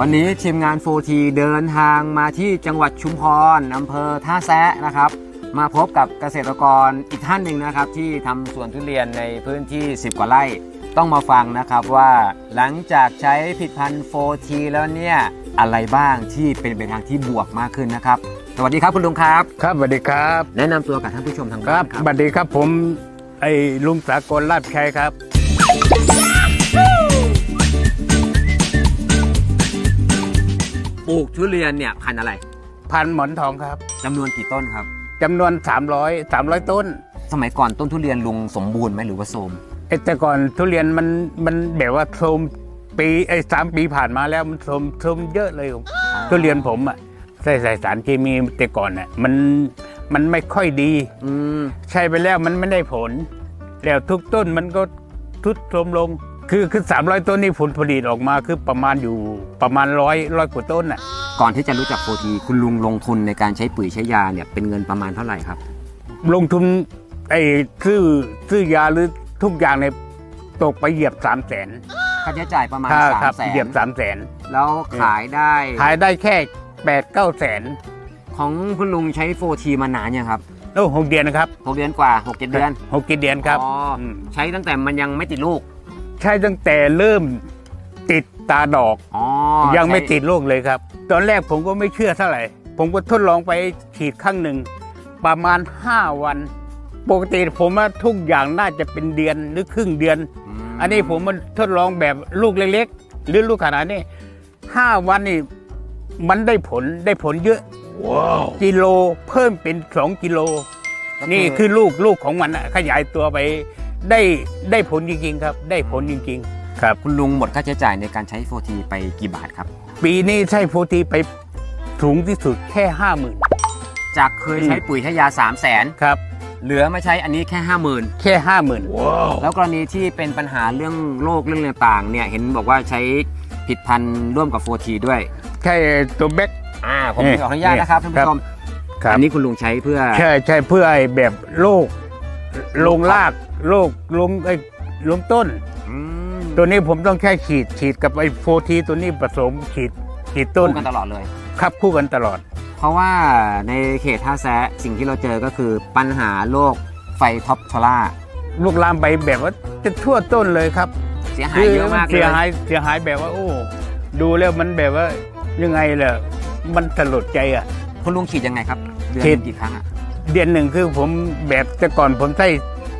วันนี้ทีมงานโฟทีเดินทางมาที่จังหวัดชุมพรอำเภอท่าแซะนะครับ มาพบกับเกษตรกรอีกท่านหนึ่งนะครับ ที่ทำสวนทุเรียนในพื้นที่ 10 กว่าไร่ต้องมาฟังนะครับว่าหลังจากใช้ผลิดพันธ์โฟทีแล้วเนี่ยอะไรบ้างที่เป็นไปทางที่บวกมากขึ้นนะครับ สวัสดีครับคุณลุงครับ ครับสวัสดีครับ แนะนำตัวกับท่านผู้ชมทางคบ้ารันบครับสวัสดีครับผมไอ้ลุงสากลลาดชัยครับ กทุเรียนเนี่ยพันธุ์อะไรพันหมอนทองครับจำนวนกี่ต้นครับ จำนวน 300 300 ต้นสมัยก่อนต้นทุเรียนลุงสมบูรณ์ไหมหรือว่าโทรมไอ้แต่ก่อนทุเรียนมันมันแบบว่าโทรมปีไอ้สามปีผ่านมาแล้วมันโทรมโทรมเยอะเลยผมทุเรียนผมอะใส่ใส่สารเคมีแต่ก่อนอะมันมันไม่ค่อยดี อืม ใช้ไปแล้วมันไม่ได้ผล แล้วทุกต้นมันก็ทุดโทรมลง คือคือสามร้อยต้นนี่ผลผลิตออกมาคือประมาณอยู่ประมาณร้อยร้อยกว่าต้นอะก่อนที่จะรู้จักโฟทีคุณลุงลงทุนในการใช้ปุ๋ยใช้ยาเนี่ยเป็นเงินประมาณเท่าไหร่ครับ ลงทุนไอ้ซื้อซื้อยาหรือทุกอย่างในยตกไปเหยียบสามแสนค่าใช้จ่ายประมาณคสามรับแสนเหยียบสามแสนแล้วขายได้ขายได้แค่แปดเก้าแสนของคุณลุงใช้โฟทีมานานยังครับโอ้หกเดือนนะครับหกเดือนกว่าหกเจ็ดเดือนหกกี่เดือนครับอ๋ออม ใช้ตั้งแต่มันยังไม่ติดลูก ใช่ตั้งแต่เริ่มติดตาดอก อ๋อยังไม่ใช้ติดลูกเลยครับ ตอนแรกผมก็ไม่เชื่อเท่าไหร่ ผมก็ทดลองไปฉีดครั้งหนึ่ง ประมาณ 5 วัน ปกติผมว่าทุกอย่างน่าจะเป็นเดือนหรือครึ่งเดือนมอันนี้ผมมันทดลองแบบลูกเล็กๆ หรือลูกขนาดนี้ห้าวันนี่มันได้ผลได้ผลเยอะกิโลเพิ่มเป็นสองกิโล นี่คือลูกลูกของมันอะขยายตัวไป ได้ได้ผลจริงๆครับ ได้ผลจริงๆ ครับ คุณลุงหมดค่าใช้จ่ายในการใช้โฟทีไปกี่บาทครับ ปีนี้ใช้โฟทีไปสูงที่สุดแค่ห้าหมื่นจากเคยใช้ปุ๋ยใช้ยา3 0 0แสนครับ เหลือมาใช้อันนี้แค่ 5 0,000แค่ห้าหมื่นแล้วกรณีที่เป็นปัญหาเรื่องโรคเรื่องต่างๆเนี่ยเห็นบอกว่าใช้ผิดพันธุ์ร่วมกับโฟทีด้วยแค่ตัวแบ็กอ่าผมนี่ขออนุญาตนะครับท่านผู้ชมครับอันนี้คุณลุงใช้เพื่อ ใช่ใช่เพื่อไอ้แบบโรค ลงรากโรคลงไอ้ลงต้น อืมตัวนี้ผมต้องแค่ฉีดฉีดกับไอ้โฟทีตัวนี้ผสมฉีดฉีดต้นคู่กันตลอดเลย ครับคู่กันตลอด เพราะว่าในเขตท่าแซะสิ่งที่เราเจอก็คือปัญหาโรคไฟท็อปทอล่าลูกลามไปแบบว่าจะทั่วต้นเลยครับเสียหายเยอะมากเลเสียยหายเสียหายแบบว่า โอ้ดูแล้วมันแบบว่ายังไงล่ะมันสลดใจอะ คุณลุงฉีดยังไงครับเดือนฉีหดนึ่งกี่ครั้งอะ เดือนหนึ่งคือผมแบบแต่ก่อนผมใช้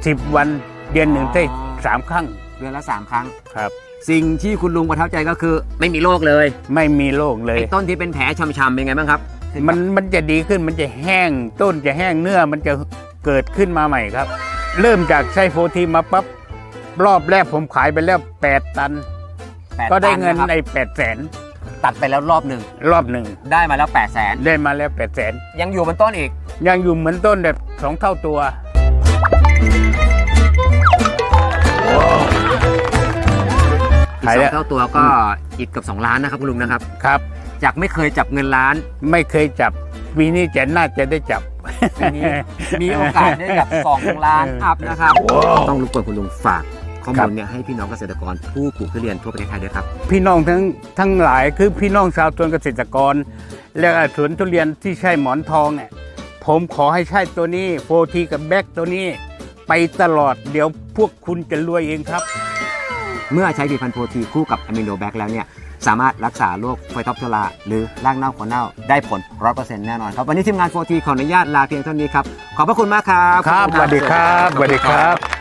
สิบวัน เดือนหนึ่งใช้สามครั้งเดือนละสามครั้ง ครับ สิ่งที่คุณลุงประทับใจก็คือ ไม่มีโรคเลยไม่มีโรคเลย ไอ้ต้นที่เป็นแผลช้ำๆเป็นไงบ้างครับมันมันจะดีขึ้นมันจะแห้งต้นจะแห้งเนื้อมันจะเกิดขึ้นมาใหม่ครับ เริ่มจากใช้โฟทีมาปั๊บรอบแรกผมขายไปแล้ว 8 ตัน แปก็ได้ตัเงินนะครับ ในแปดแสน ตัดไปแล้วรอบหนึ่งรอบหนึ่งได้มาแล้ว8ปดแสนได้มาแล้วแปดแสนยังอยู่บนต้นอีก ยังอยู่เหมือนต้นแบบสองเท่าตัวอีกขายสอแล้ว งเท่าตัวก็อีกเกือบ2ล้านนะครับคุณลุงนะครับ ครับ จากไม่เคยจับเงินล้านไม่เคยจับปีนี้จะน่าจะได้จับ ปีนี้มีโอกาสได้จับ2ล้านอัพนะครับ ต้องรบกวนคุณลุงฝาก ข้อครัมูบลเนี่ยให้พี่น้องเกษตรกรผู้ปลูกทุเรียนทั่วประเทศไทยด้วยครับ พี่น้องทั้งทั้งหลายคือพี่น้องชาวสวนเกษตรกร และสวนทุเรียนที่ใช่หมอนทองเนี่ยผมขอให้ใช่ตัวนี้โฟทีกับแบ็กตัวนี้ไปตลอดเดี๋ยวพวกคุณจะรวยเองครับ เมื่อใช้ผลิตภัณฑ์โปรตีคู่กับอะมิโนแบคแล้วเนี่ยสามารถรักษาโรคไฟท็อปโทราหรือรากเน่าขอเน่าได้ผล100%แน่นอนครับ วันนี้ทีมงานโฟทีขออนุญาตลาเพียงเท่านี้ครับ ขอบพระคุณมากครับ ครับสวัสดีครับสวัสดีครับ